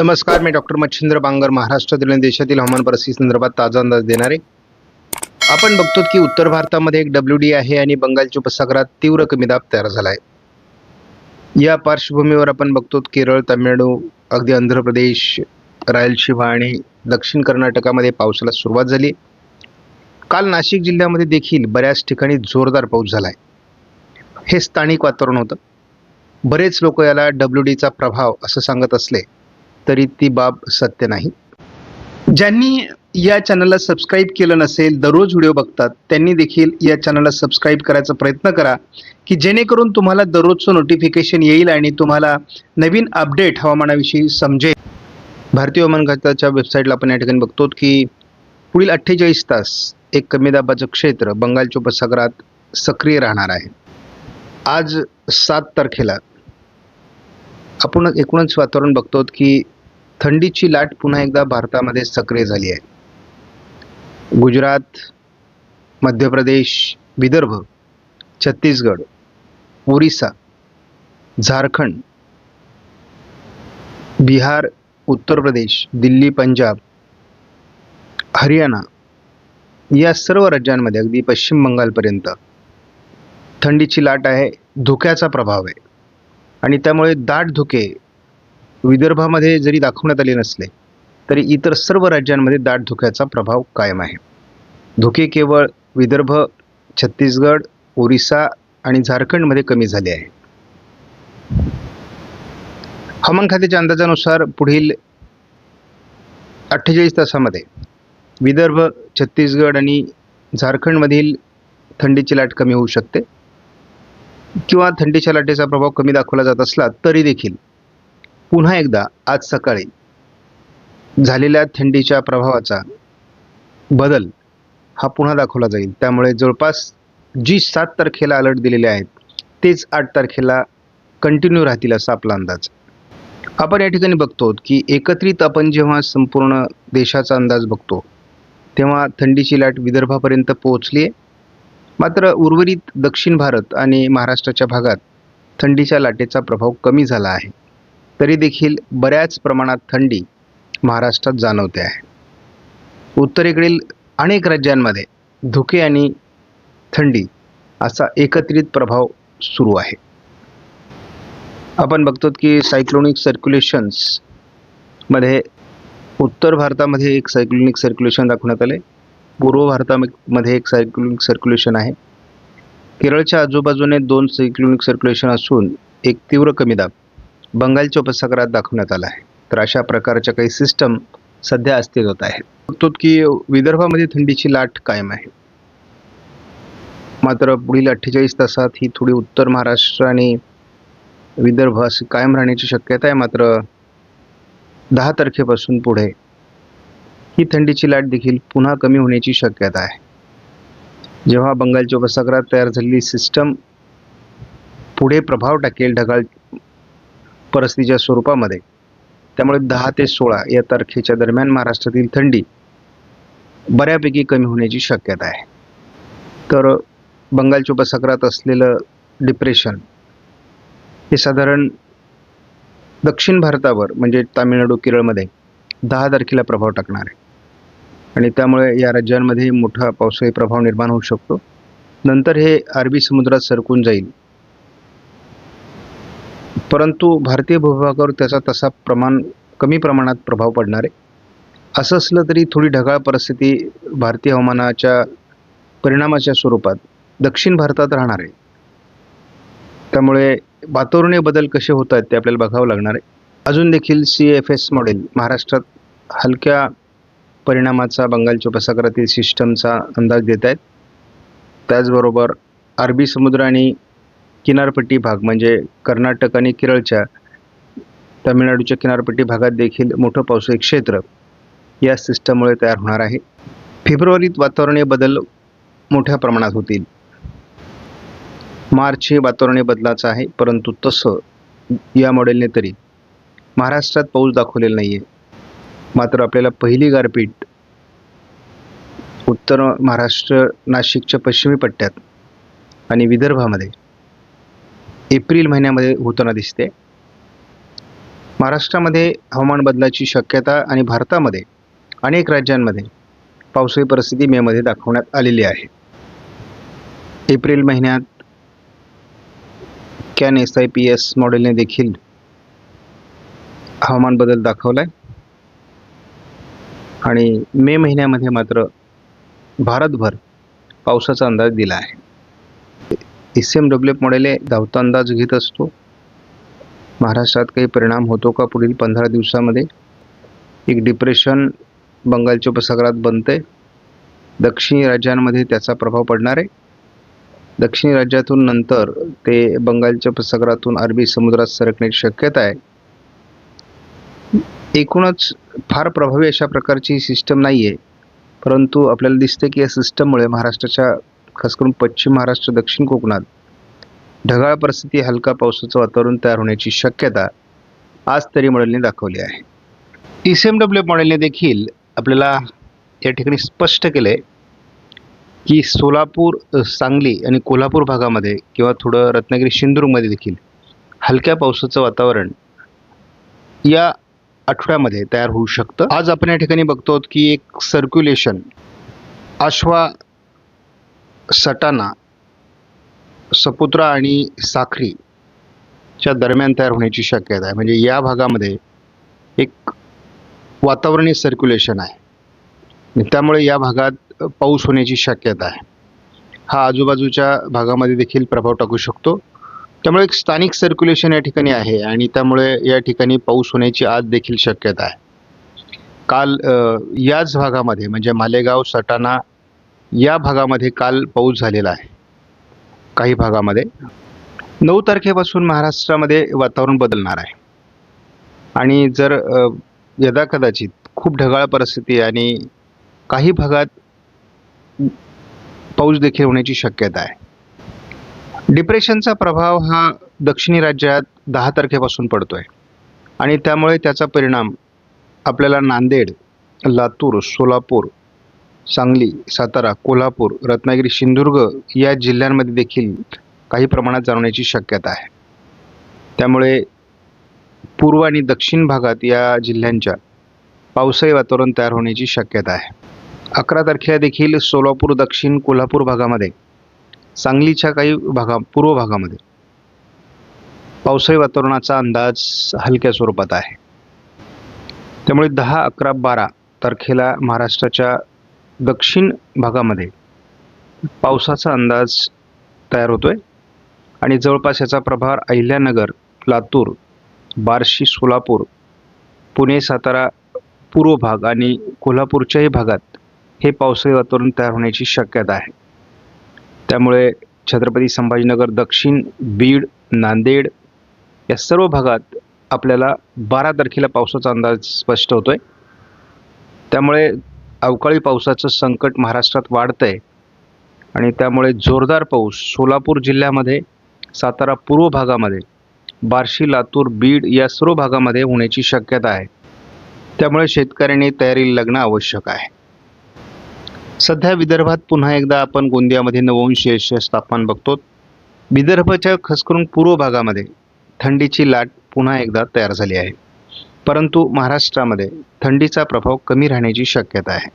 नमस्कार मी डॉक्टर मच्छिंद्र बांगर महाराष्ट्रातील आणि देशातील हवामान परिस्थिती संदर्भात ताजा अंदाज देणारे. आपण बघतो की उत्तर भारतामध्ये एक डब्ल्यू डी आहे आणि बंगालच्या उपसागरात तीव्र कमी दाब तयार झाला आहे या पार्श्वभूमीवर आपण बघतो केरळ तामिळनाडू अगदी आंध्र प्रदेश रायलसीमा आणि दक्षिण कर्नाटकामध्ये पावसाला सुरुवात झाली काल नाशिक जिल्ह्यामध्ये देखील बऱ्याच ठिकाणी जोरदार पाऊस झाला आहे हे स्थानिक वातावरण होतं. बरेच लोक याला डब्ल्यू डीचा प्रभाव असं सांगत असले तरी ती बाब सत्य नाही. ज्यांनी या चॅनलला सबस्क्राईब केलं नसेल दररोज व्हिडिओ बघतात त्यांनी देखील या चॅनलला सबस्क्राईब करायचा प्रयत्न करा की जेणेकरून तुम्हाला दररोजचं नोटिफिकेशन येईल आणि तुम्हाला नवीन अपडेट हवामानाविषयी समजेल. भारतीय हवामान खात्याच्या वेबसाईटला आपण या ठिकाणी बघतो की पुढील अठ्ठेचाळीस तास एक कमी दाबाचं क्षेत्र बंगालच्या उपसागरात सक्रिय राहणार आहे. आज सात तारखेला आपण एकूणच वातावरण बघतो की थंडीची लाट पुन्हा एकदा भारतामध्ये सक्रिय झाली आहे. गुजरात मध्य प्रदेश विदर्भ छत्तीसगड ओरिसा झारखंड बिहार उत्तर प्रदेश दिल्ली पंजाब हरियाणा या सर्व राज्यांमध्ये अगदी पश्चिम बंगालपर्यंत थंडीची लाट आहे धुक्याचा प्रभाव आहे. आणि त्यामुळे दाट धुके विदर्भामध्ये जरी दाखवण्यात आले नसले तरी इतर सर्व राज्यांमध्ये दाट धुक्याचा प्रभाव कायम आहे. धुके केवळ विदर्भ छत्तीसगड ओरिसा आणि झारखंडमध्ये कमी झाले आहे. हवामान खात्याच्या अंदाजानुसार पुढील अठ्ठेचाळीस तासामध्ये विदर्भ छत्तीसगड आणि झारखंडमधील थंडीची लाट कमी होऊ शकते किंवा थंडीच्या लाटेचा प्रभाव कमी दाखवला जात असला तरी देखील पुन्हा एकदा आज सकाळी झालेल्या थंडीच्या प्रभावाचा बदल हा पुन्हा दाखवला जाईल. त्यामुळे जवळपास जी सात तारखेला अलर्ट दिलेले आहेत तेच आठ तारखेला कंटिन्यू राहतील असा आपला अंदाज. आपण या ठिकाणी बघतो की एकत्रित आपण जेव्हा संपूर्ण देशाचा अंदाज बघतो तेव्हा थंडीची लाट विदर्भापर्यंत पोहोचली आहे मात्र उर्वरित दक्षिण भारत आणि महाराष्ट्राच्या भागात थंडीच्या लाटेचा प्रभाव कमी झाला आहे. तरी देखील बऱ्याच प्रमाणात थंडी महाराष्ट्रात जाणवते आहे. उत्तरेकडील अनेक राज्यांमध्ये धुके आणि थंडी असा एकत्रित प्रभाव सुरू आहे. आपण बघतो की सायक्लोनिक सर्क्युलेशन्समध्ये उत्तर भारतामध्ये एक सायक्लोनिक सर्क्युलेशन दाखवण्यात आले पूर्व भारतामध्ये एक सायक्लोनिक सर्क्युलेशन आहे. केरळच्या आजूबाजूने दोन सायक्लोनिक सर्क्युलेशन असून एक तीव्र कमी दाब. बंगालच्या उपसागरात दाखवण्यात आला आहे. तर अशा प्रकारच्या काही सिस्टम सध्या अस्तित्वात आहेत. बघतो की विदर्भामध्ये थंडीची लाट कायम आहे. मात्र पुढील अठ्ठेचाळीस तासात ही थोडी उत्तर महाराष्ट्र आणि विदर्भ अशी कायम राहण्याची शक्यता आहे. मात्र दहा तारखेपासून पुढे ही थंडीची लाट देखील पुन्हा कमी होण्याची शक्यता आहे. जेव्हा बंगालच्या उपसागरात तयार झालेली सिस्टम पुढे प्रभाव टाकेल ढगाळ परिस्थितीच्या स्वरूपामध्ये. त्यामुळे दहा ते सोळा या तारखेच्या दरम्यान महाराष्ट्रातील थंडी बऱ्यापैकी कमी होण्याची शक्यता आहे. तर बंगालच्या उपसागरात असलेलं डिप्रेशन हे साधारण दक्षिण भारतावर म्हणजे तामिळनाडू केरळमध्ये दहा तारखेला प्रभाव टाकणार आहे. आणि त्यामुळे या राज्यांमध्ये मोठा पावसाळी प्रभाव निर्माण होऊ शकतो. नंतर हे अरबी समुद्रात सरकून जाईल. परंतु भारतीय भूभागावर त्याचा तसा प्रमाण कमी प्रमाणात प्रभाव पडणार आहे. असं असलं तरी थोडी ढगाळ परिस्थिती भारतीय हवामानाच्या परिणामाच्या स्वरूपात दक्षिण भारतात राहणार आहे. त्यामुळे वातावरणीय बदल कसे होत आहेत ते आपल्याला बघावं लागणार आहे. अजून देखील सी एफ एस मॉडेल महाराष्ट्रात हलक्या परिणामाचा बंगालच्या उपसागरातील सिस्टमचा अंदाज देत आहेत. त्याचबरोबर अरबी समुद्र आणि किनारपट्टी भाग म्हणजे कर्नाटक आणि केरळच्या तामिळनाडूच्या किनारपट्टी भागात देखील मोठं पावसाळी क्षेत्र या सिस्टममुळे तयार होणार आहे. फेब्रुवारीत वातावरणीय बदल मोठ्या प्रमाणात होतील. मार्च हे वातावरणीय बदलाचं आहे परंतु तसं या मॉडेलने तरी महाराष्ट्रात पाऊस दाखवलेला नाही आहे मात्र आपल्याला पहिली गारपीट उत्तर महाराष्ट्र नाशिकच्या पश्चिमी पट्ट्यात आणि विदर्भामध्ये एप्रिल महिन्यामध्ये होताना दिसते. महाराष्ट्रामध्ये हवामान बदलाची शक्यता आणि भारतामध्ये अनेक राज्यांमध्ये पावसाळी परिस्थिती मेमध्ये दाखवण्यात आलेली आहे. एप्रिल महिन्यात CanSIPS मॉडेलने देखील हवामान बदल दाखवला आहे आणि मे महिन्यामध्ये मात्र भारतभर पावसाचा अंदाज दिला आहे. S M W F model हे धावता अंदाज घेत असतो. महाराष्ट्रात काही परिणाम होतो का पुढील पंधरा दिवसामध्ये? एक डिप्रेशन बंगालच्या उपसागरात बनते दक्षिणी राज्यांमध्ये त्याचा प्रभाव पडणार. आहे दक्षिणी राज्यातून नंतर ते बंगालच्या उपसागरातून अरबी समुद्रात सरकण्याची शक्यता आहे. एकूणच फार प्रभावी अशा प्रकारची सिस्टम नाही आहे परंतु आपल्याला दिसते की या सिस्टममुळे महाराष्ट्राच्या खास करून पश्चिम महाराष्ट्र दक्षिण कोकणात ढगाळ परिस्थिती हलका पावसाचं वातावरण तयार होण्याची शक्यता आज तरी मॉडेलने दाखवली आहे. ई सी एम डब्ल्यू मॉडेलने देखील आपल्याला या ठिकाणी स्पष्ट केलं आहे की सोलापूर सांगली आणि कोल्हापूर भागामध्ये किंवा थोडं रत्नागिरी सिंधुदुर्गमध्ये देखील हलक्या पावसाचं वातावरण या आठवड्यामध्ये तयार होऊ शकतं. आज आपण या ठिकाणी बघतो आहोत की एक सर्क्युलेशन आश्वा सटाणा सपुत्रा आणि साखरीच्या दरम्यान तयार होण्याची शक्यता आहे. म्हणजे या भागामध्ये एक वातावरणीय सर्क्युलेशन आहे. त्यामुळे या भागात पाऊस होण्याची शक्यता आहे. हा आजूबाजूच्या भागामध्ये देखील प्रभाव टाकू शकतो. त्यामुळे एक स्थानिक सर्क्युलेशन या ठिकाणी आहे आणि त्यामुळे या ठिकाणी पाऊस होण्याची आज देखील शक्यता आहे. काल याच भागामध्ये म्हणजे मालेगाव सटाणा या भागामध्ये काल पाऊस झालेला आहे. काही भागामध्ये नऊ तारखेपासून महाराष्ट्रामध्ये वातावरण बदलणार आहे. आणि जर यदा यदाकदाचित खूप ढगाळ परिस्थिती आणि काही भागात पाऊस देखील होण्याची शक्यता आहे. डिप्रेशनचा प्रभाव हा दक्षिणी राज्यात दहा तारखेपासून पडतो आहे आणि त्यामुळे त्याचा परिणाम आपल्याला नांदेड लातूर सोलापूर सांगली सातारा कोल्हापूर रत्नागिरी सिंधुदुर्ग या जिल्ह्यांमध्ये देखील काही प्रमाणात जाणवण्याची शक्यता आहे. त्यामुळे पूर्व आणि दक्षिण भागात या जिल्ह्यांच्या पावसाळी वातावरण तयार होण्याची शक्यता आहे. अकरा तारखेला देखील सोलापूर दक्षिण कोल्हापूर भागामध्ये सांगलीच्या काही भागा पूर्व भागामध्ये पावसाळी वातावरणाचा अंदाज हलक्या स्वरूपात आहे. त्यामुळे दहा अकरा बारा तारखेला महाराष्ट्राच्या दक्षिण भागामध्ये पावसाचा अंदाज तयार होतोय आणि जवळपास याचा प्रभार अहिल्यानगर लातूर बार्शी सोलापूर पुणे सातारा पूर्व भाग आणि कोल्हापूरच्याही भागात हे पावसाळी वातावरण तयार होण्याची शक्यता आहे. त्यामुळे छत्रपती संभाजीनगर दक्षिण बीड नांदेड या सर्व भागात आपल्याला बारा तारखेला पावसाचा अंदाज स्पष्ट होतोय. त्यामुळे अवकाळी पावसाचं संकट महाराष्ट्रात वाढतं आहे आणि त्यामुळे जोरदार पाऊस सोलापूर जिल्ह्यामध्ये सातारा पूर्व भागामध्ये बार्शी लातूर बीड या सर्व भागामध्ये होण्याची शक्यता आहे. त्यामुळे शेतकऱ्यांनी तयारी लागणं आवश्यक आहे. सध्या विदर्भात पुन्हा एकदा आपण गोंदियामध्ये नवंश सेल्सिअस तापमान बघतो. विदर्भाच्या खसकरून पूर्व भागामध्ये थंडीची लाट पुन्हा एकदा तयार झाली आहे. परंतु महाराष्ट्रामध्ये थंडीचा प्रभाव कमी राहण्याची शक्यता आहे.